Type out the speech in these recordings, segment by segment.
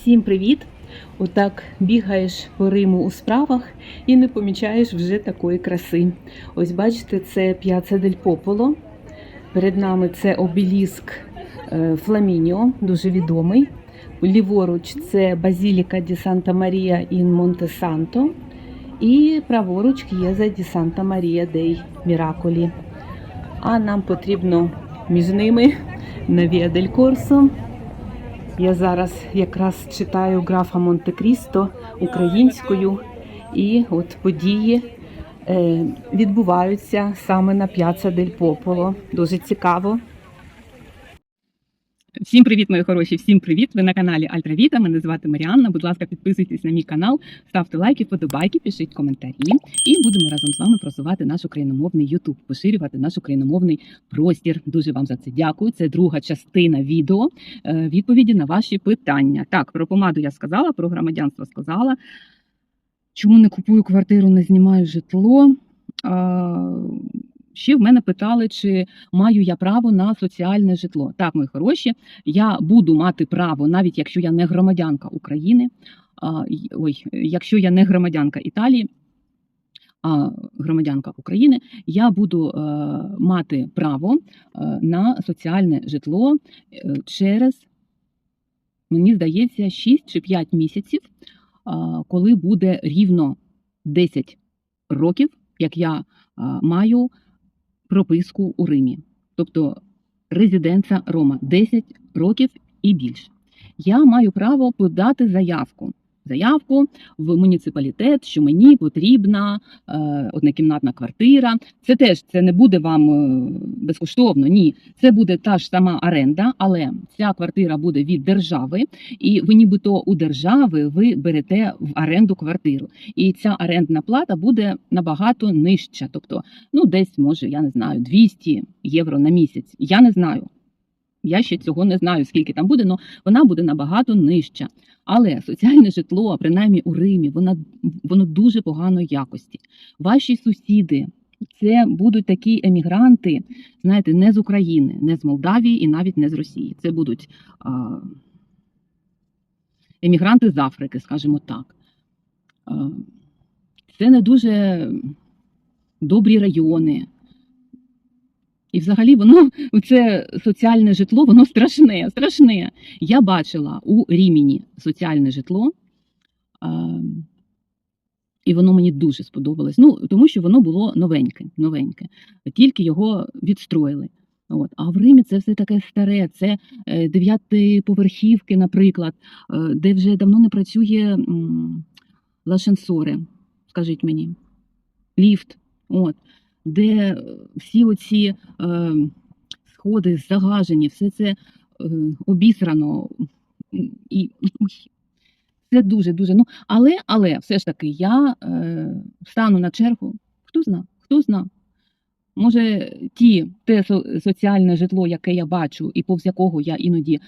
Всім привіт! Отак бігаєш по Риму у справах і не помічаєш вже такої краси. Ось бачите, це П'яца дель Пополо. Перед нами це обеліск е, Фламініо, дуже відомий. Ліворуч це Базіліка ді Санта Марія ін Монте Санто. І праворуч К'єза ді Санта Марія дей Міраколі. А нам потрібно між ними на Віа Корсо. Я зараз якраз читаю графа Монте-Крісто українською, і от події е, відбуваються саме на П'яца дель Пополо. Дуже цікаво. Всім привіт, мої хороші! Всім привіт! Ви на каналі Альтравіта. Мене звати Маріанна. Будь ласка, підписуйтесь на мій канал, ставте лайки, вподобайки, пишіть коментарі. І будемо разом з вами просувати наш україномовний Ютуб, поширювати наш україномовний простір. Дуже вам за це дякую. Це друга частина відео е, відповіді на ваші питання. Так, про помаду я сказала, про громадянство сказала. Чому не купую квартиру, не знімаю житло? Ще в мене питали, чи маю я право на соціальне житло. Так, мої хороші, я буду мати право, навіть якщо я не громадянка України, а, ой, якщо я не громадянка Італії, а громадянка України, я буду е, мати право е, на соціальне житло е, через, мені здається, 6 чи 5 місяців, коли буде рівно 10 років, як я маю прописку у Римі, тобто резиденція Рома 10 років і більше. Я маю право подати заявку. Заявку в муніципалітет, що мені потрібна е, однокімнатна квартира. Це теж це не буде вам е, безкоштовно. Ні, це буде та ж сама оренда, але ця квартира буде від держави, і ви нібито у держави ви берете в оренду квартиру. І ця орендна плата буде набагато нижча. Тобто, ну десь може, я не знаю, 200 євро на місяць. Я не знаю. Я ще цього не знаю, скільки там буде, але вона буде набагато нижча. Але соціальне житло, принаймні у Римі, воно, воно дуже поганої якості. Ваші сусіди це будуть такі емігранти, знаєте, не з України, не з Молдавії і навіть не з Росії. Це будуть а, емігранти з Африки, скажімо так. А, це не дуже добрі райони. І взагалі воно це соціальне житло, воно страшне, страшне. Я бачила у Ріміні соціальне житло, і воно мені дуже сподобалось. Ну, тому що воно було новеньке, новеньке. Тільки його відстроїли. От. А в Римі це все таке старе, це е, дев'ятиповерхівки, наприклад, е, де вже давно не працює лашенсори, скажіть мені, ліфт. От де е, всі оці е, сходи загажені, все це е, обісрано. І це дуже дуже. Ну, але, але все ж таки я е, стану на чергу. Хто зна? Хто зна? Може, ті, те со- соціальне житло, яке я бачу, і повз якого я іноді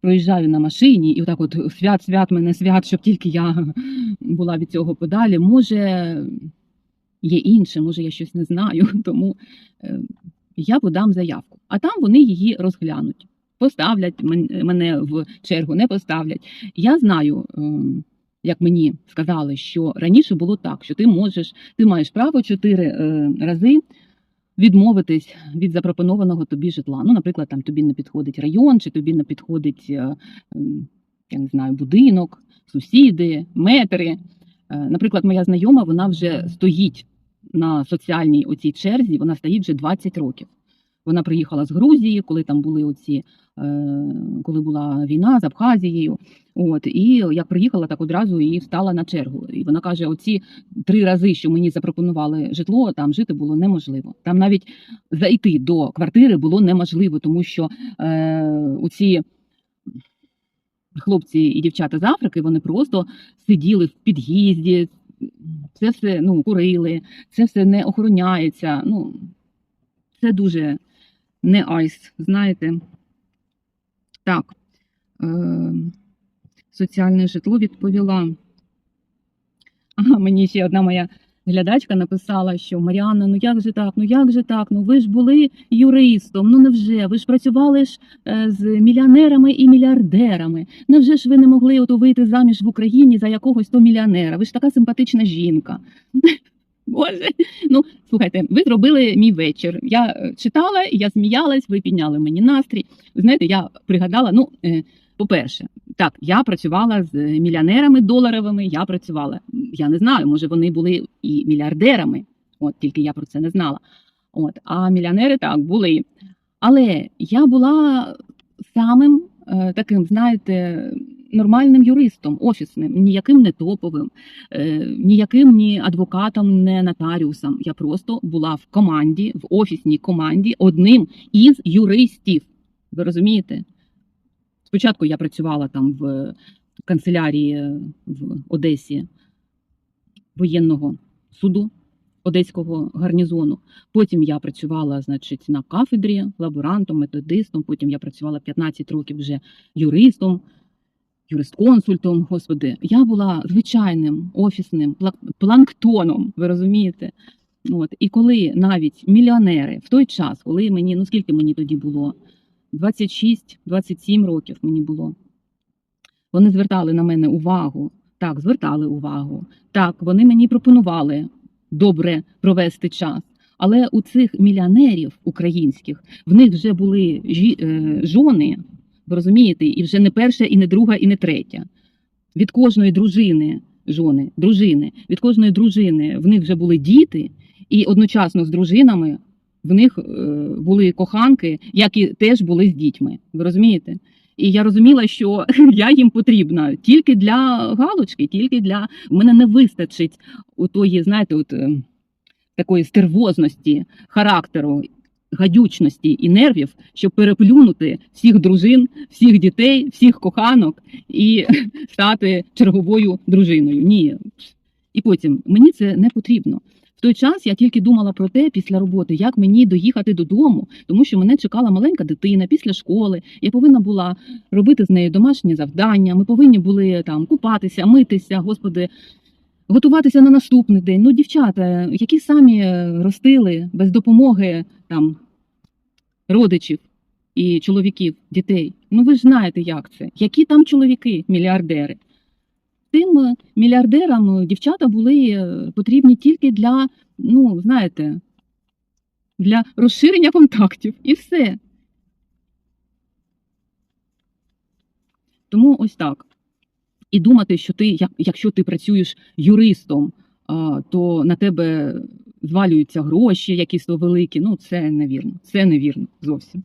проїжджаю на машині, і отак от свят, свят мене свят, щоб тільки я була від цього подалі. Може, є інше, може я щось не знаю, тому е, я подам заявку. А там вони її розглянуть, поставлять мен- мене в чергу, не поставлять. Я знаю, е, як мені сказали, що раніше було так, що ти можеш, ти маєш право чотири е, рази. Відмовитись від запропонованого тобі житла. Ну, наприклад, там тобі не підходить район, чи тобі не підходить, е, ем, я не знаю, будинок, сусіди, метри. Наприклад, моя знайома вона вже стоїть на соціальній оцій черзі, вона стоїть вже 20 років. Вона приїхала з Грузії, коли там були оці, е, коли була війна з Абхазією. От і як приїхала, так одразу і встала на чергу. І вона каже: оці три рази, що мені запропонували житло, там жити було неможливо. Там навіть зайти до квартири було неможливо, тому що е, оці хлопці і дівчата з Африки вони просто сиділи в під'їзді, це все ну, курили, це все не охороняється. Ну, це дуже не айс, знаєте. Так, е, соціальне житло відповіла. Ага, мені ще одна моя глядачка написала, що Маріанна, ну як же так, ну як же так? Ну ви ж були юристом, ну невже? Ви ж працювали ж е, з мільйонерами і мільярдерами. Невже ж ви не могли ото вийти заміж в Україні за якогось то мільйонера? Ви ж така симпатична жінка. Боже, ну слухайте, ви зробили мій вечір. Я е, читала, я сміялась, ви підняли мені настрій. Знаєте, я пригадала, ну, е, по-перше, так, я працювала з мільйонерами доларовими, я працювала. Я не знаю, може вони були і мільярдерами, от тільки я про це не знала. От, а мільйонери так були. Але я була самим е, таким, знаєте, нормальним юристом, офісним, ніяким не топовим, е, ніяким ні адвокатом, не нотаріусом. Я просто була в команді, в офісній команді одним із юристів. Ви розумієте? Спочатку я працювала там в канцелярії е, в Одесі воєнного суду Одеського гарнізону. Потім я працювала, значить, на кафедрі лаборантом, методистом. Потім я працювала 15 років вже юристом, юристконсультом. Господи, я була звичайним офісним планктоном. Ви розумієте? От і коли навіть мільйонери в той час, коли мені, ну скільки мені тоді було? 26-27 років мені було. Вони звертали на мене увагу. Так, звертали увагу. Так, вони мені пропонували добре провести час. Але у цих мільйонерів українських в них вже були жі, е, жони, ви розумієте, і вже не перша, і не друга, і не третя. Від кожної дружини, жони, дружини, від кожної дружини в них вже були діти, і одночасно з дружинами в них е, були коханки, які теж були з дітьми. Ви розумієте? І я розуміла, що я їм потрібна тільки для галочки, тільки для У мене не вистачить у тої, знаєте, от е, такої стервозності характеру, гадючності і нервів, щоб переплюнути всіх дружин, всіх дітей, всіх коханок і стати черговою дружиною. Ні. І потім мені це не потрібно. Той час я тільки думала про те після роботи, як мені доїхати додому, тому що мене чекала маленька дитина після школи. Я повинна була робити з нею домашні завдання. Ми повинні були там купатися, митися, господи, готуватися на наступний день. Ну, дівчата, які самі е, ростили без допомоги там родичів і чоловіків, дітей. Ну ви ж знаєте, як це. Які там чоловіки, мільярдери? Тим мільярдерам дівчата були е, потрібні тільки для, ну, знаєте, для розширення контактів і все. Тому ось так. І думати, що ти, якщо ти працюєш юристом, то на тебе звалюються гроші, якісь великі. Ну, це невірно. Це невірно зовсім.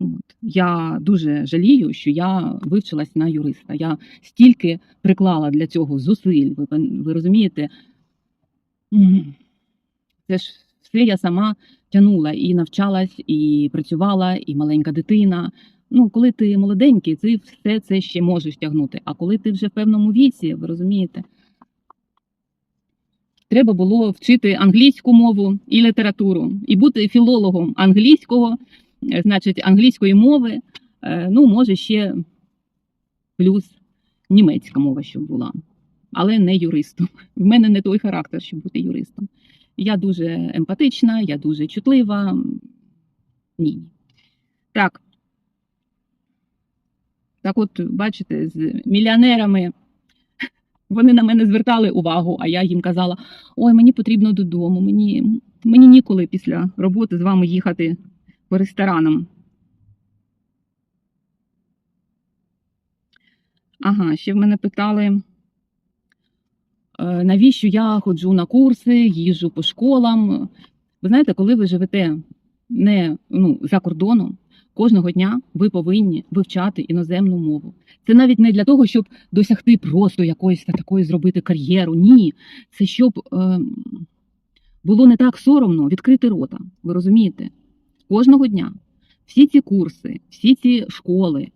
От. Я дуже жалію, що я вивчилась на юриста. Я стільки приклала для цього зусиль. Ви, ви розумієте? Це ж все я сама тянула і навчалась, і працювала, і маленька дитина. Ну, коли ти молоденький, ти все це ще можеш тягнути. А коли ти вже в певному віці, ви розумієте, треба було вчити англійську мову і літературу, і бути філологом англійського, значить, англійської мови. е, Ну, може, ще плюс німецька мова, щоб була, але не юристом. В мене не той характер, щоб бути юристом. Я дуже емпатична, я дуже чутлива. Ні. Так. Так от, бачите, з мільйонерами вони на мене звертали увагу, а я їм казала: ой, мені потрібно додому, мені, мені ніколи після роботи з вами їхати по ресторанам. Ага, ще в мене питали, е, навіщо я ходжу на курси, їжджу по школам. Ви знаєте, коли ви живете не ну, за кордоном, кожного дня ви повинні вивчати іноземну мову. Це навіть не для того, щоб досягти просто якоїсь такої зробити кар'єру. Ні, це щоб е, було не так соромно відкрити рота. Ви розумієте? Кожного дня всі ці курси, всі ці школи.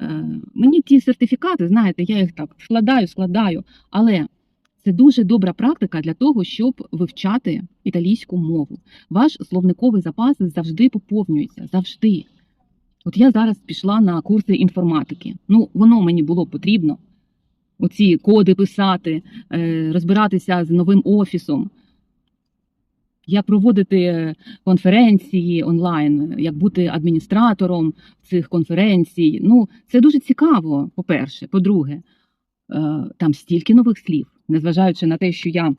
Е, мені ті сертифікати, знаєте, я їх так складаю, складаю, але це дуже добра практика для того, щоб вивчати італійську мову. Ваш словниковий запас завжди поповнюється. Завжди. От я зараз пішла на курси інформатики. Ну, воно мені було потрібно. Оці коди писати, е, розбиратися з новим офісом. Як проводити конференції онлайн, як бути адміністратором цих конференцій. Ну, це дуже цікаво, по-перше. По-друге, е, там стільки нових слів, незважаючи на те, що я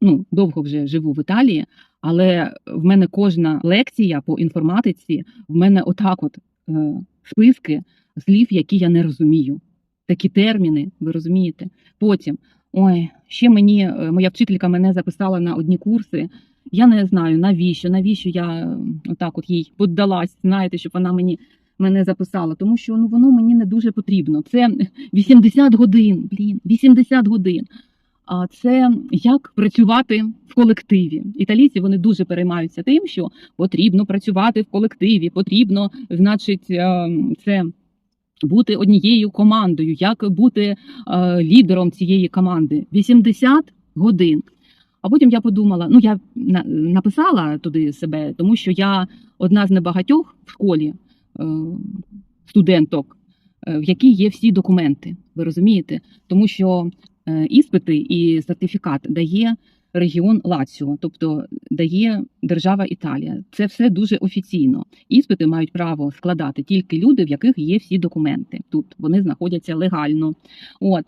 ну, довго вже живу в Італії, але в мене кожна лекція по інформатиці, в мене отак от е, списки слів, які я не розумію. Такі терміни, ви розумієте? Потім, ой, ще мені е, моя вчителька мене записала на одні курси. Я не знаю навіщо, навіщо я отак от їй піддалась, знаєте, щоб вона мені мене записала, тому що ну воно мені не дуже потрібно. Це 80 годин, блін, 80 годин. А це як працювати в колективі. Італійці вони дуже переймаються тим, що потрібно працювати в колективі, потрібно, значить, е, це бути однією командою, як бути е, лідером цієї команди. 80 годин. А потім я подумала: ну я на- написала туди себе, тому що я одна з небагатьох в школі е, студенток, е, в якій є всі документи. Ви розумієте? Тому що е, іспити і сертифікат дає регіон Лаціо, тобто дає держава Італія. Це все дуже офіційно. Іспити мають право складати тільки люди, в яких є всі документи. Тут вони знаходяться легально. От.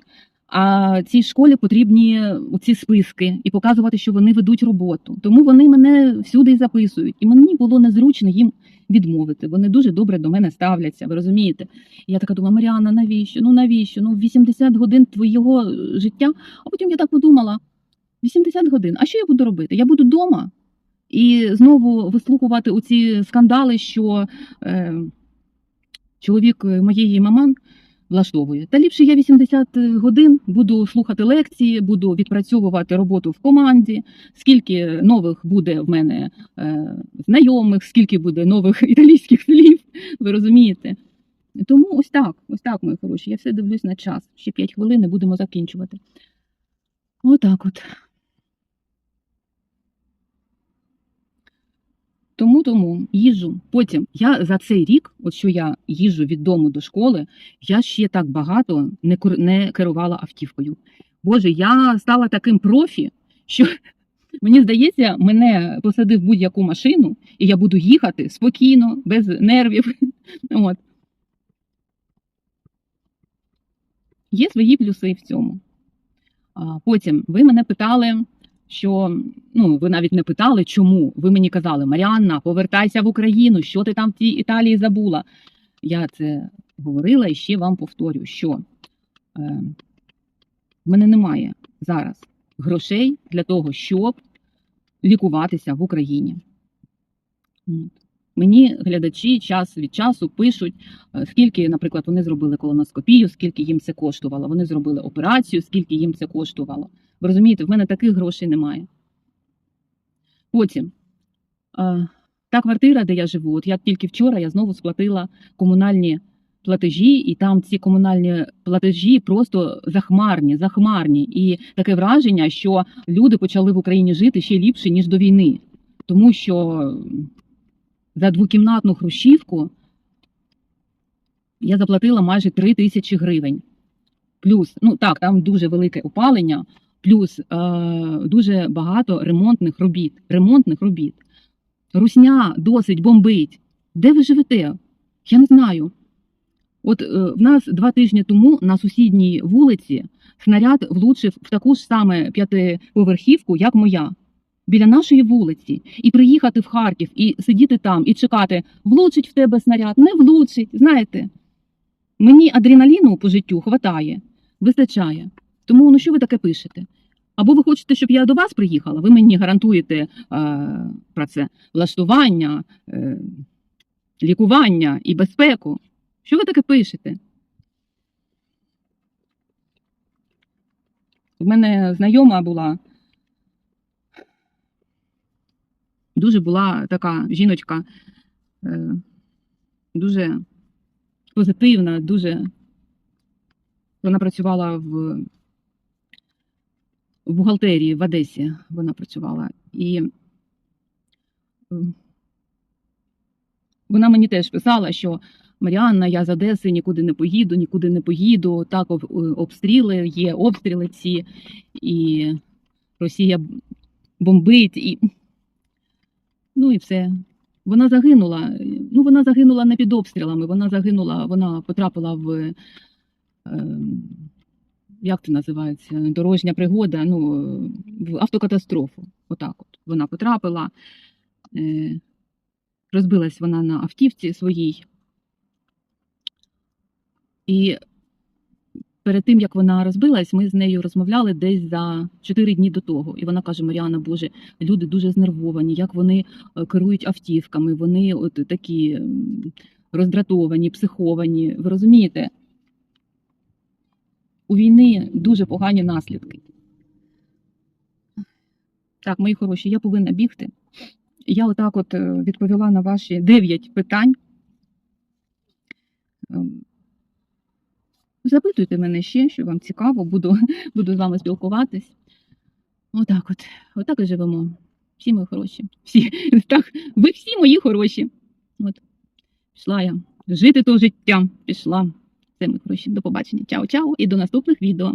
А цій школі потрібні ці списки і показувати, що вони ведуть роботу. Тому вони мене всюди і записують. І мені було незручно їм відмовити. Вони дуже добре до мене ставляться. Ви розумієте? Я така думаю, Маріана, навіщо? Ну навіщо? Ну 80 годин твого е, життя. А потім я так подумала: 80 годин. А що я буду робити? Я буду вдома і знову вислухувати оці скандали, що е, чоловік моєї маман влаштовує. Та ліпше я 80 годин буду слухати лекції, буду відпрацьовувати роботу в команді, скільки нових буде в мене е, знайомих, скільки буде нових італійських слів. Ви розумієте? Тому ось так, ось так, мої хороші. Я все дивлюсь на час. Ще 5 хвилин і будемо закінчувати. Отак от. Тому тому їжу. Потім я за цей рік, от що я їжу від дому до школи, я ще так багато не не керувала автівкою. Боже, я стала таким профі, що мені здається, мене посадив будь-яку машину, і я буду їхати спокійно, без нервів. От. Є свої плюси в цьому. Потім ви мене питали, що ну ви навіть не питали, чому. Ви мені казали, Маріанна, повертайся в Україну, що ти там в тій Італії забула. Я це говорила і ще вам повторю, що е, в мене немає зараз грошей для того, щоб лікуватися в Україні. Мені глядачі час від часу пишуть, е, скільки, наприклад, вони зробили колоноскопію, скільки їм це коштувало. Вони зробили операцію, скільки їм це коштувало. Ви розумієте, в мене таких грошей немає. Потім та квартира, де я живу, от я тільки вчора я знову сплатила комунальні платежі, і там ці комунальні платежі просто захмарні, захмарні. І таке враження, що люди почали в Україні жити ще ліпше, ніж до війни. Тому що за двокімнатну хрущівку я заплатила майже 3 тисячі гривень. Плюс, ну так, там дуже велике опалення, плюс е, дуже багато ремонтних робіт. Ремонтних робіт. Русня досить бомбить. Де ви живете? Я не знаю. От е, в нас два тижні тому на сусідній вулиці снаряд влучив в таку ж саме п'ятиповерхівку, як моя, біля нашої вулиці. І приїхати в Харків, і сидіти там, і чекати, влучить в тебе снаряд, не влучить. Знаєте, мені адреналіну по життю хватає, вистачає. Тому ну що ви таке пишете? Або ви хочете, щоб я до вас приїхала, ви мені гарантуєте е, про це влаштування, е, лікування і безпеку. Що ви таке пишете? В мене знайома була. Дуже була така жіночка, е, дуже позитивна, дуже. Вона працювала в, в бухгалтерії в Одесі. Вона працювала. І е, вона мені теж писала, що Маріанна, я з Одеси нікуди не поїду, нікуди не поїду. Так обстріли, є обстріли ці, і Росія бомбить і. Ну і все. Вона загинула. Ну, вона загинула не під обстрілами, вона загинула, вона потрапила в. Е, як це називається? Дорожня пригода, ну, в автокатастрофу. Отак от. Вона потрапила. Е, розбилась вона на автівці своїй. І перед тим, як вона розбилась, ми з нею розмовляли десь за 4 дні до того. І вона каже: Маріана, Боже, люди дуже знервовані, як вони е, керують автівками, вони от такі роздратовані, психовані. Ви розумієте? У війни дуже погані наслідки. Так, мої хороші, я повинна бігти. Я отак от е, відповіла на ваші 9 питань. Ем, Запитуйте мене ще, що вам цікаво, буду, буду з вами спілкуватись. Отак от. Отак і живемо. Всі мої хороші. Всі. Так, ви всі мої хороші. От. Пішла я. Жити то життя. Пішла. Все, мої хороші. До побачення. Чао-чао і до наступних відео.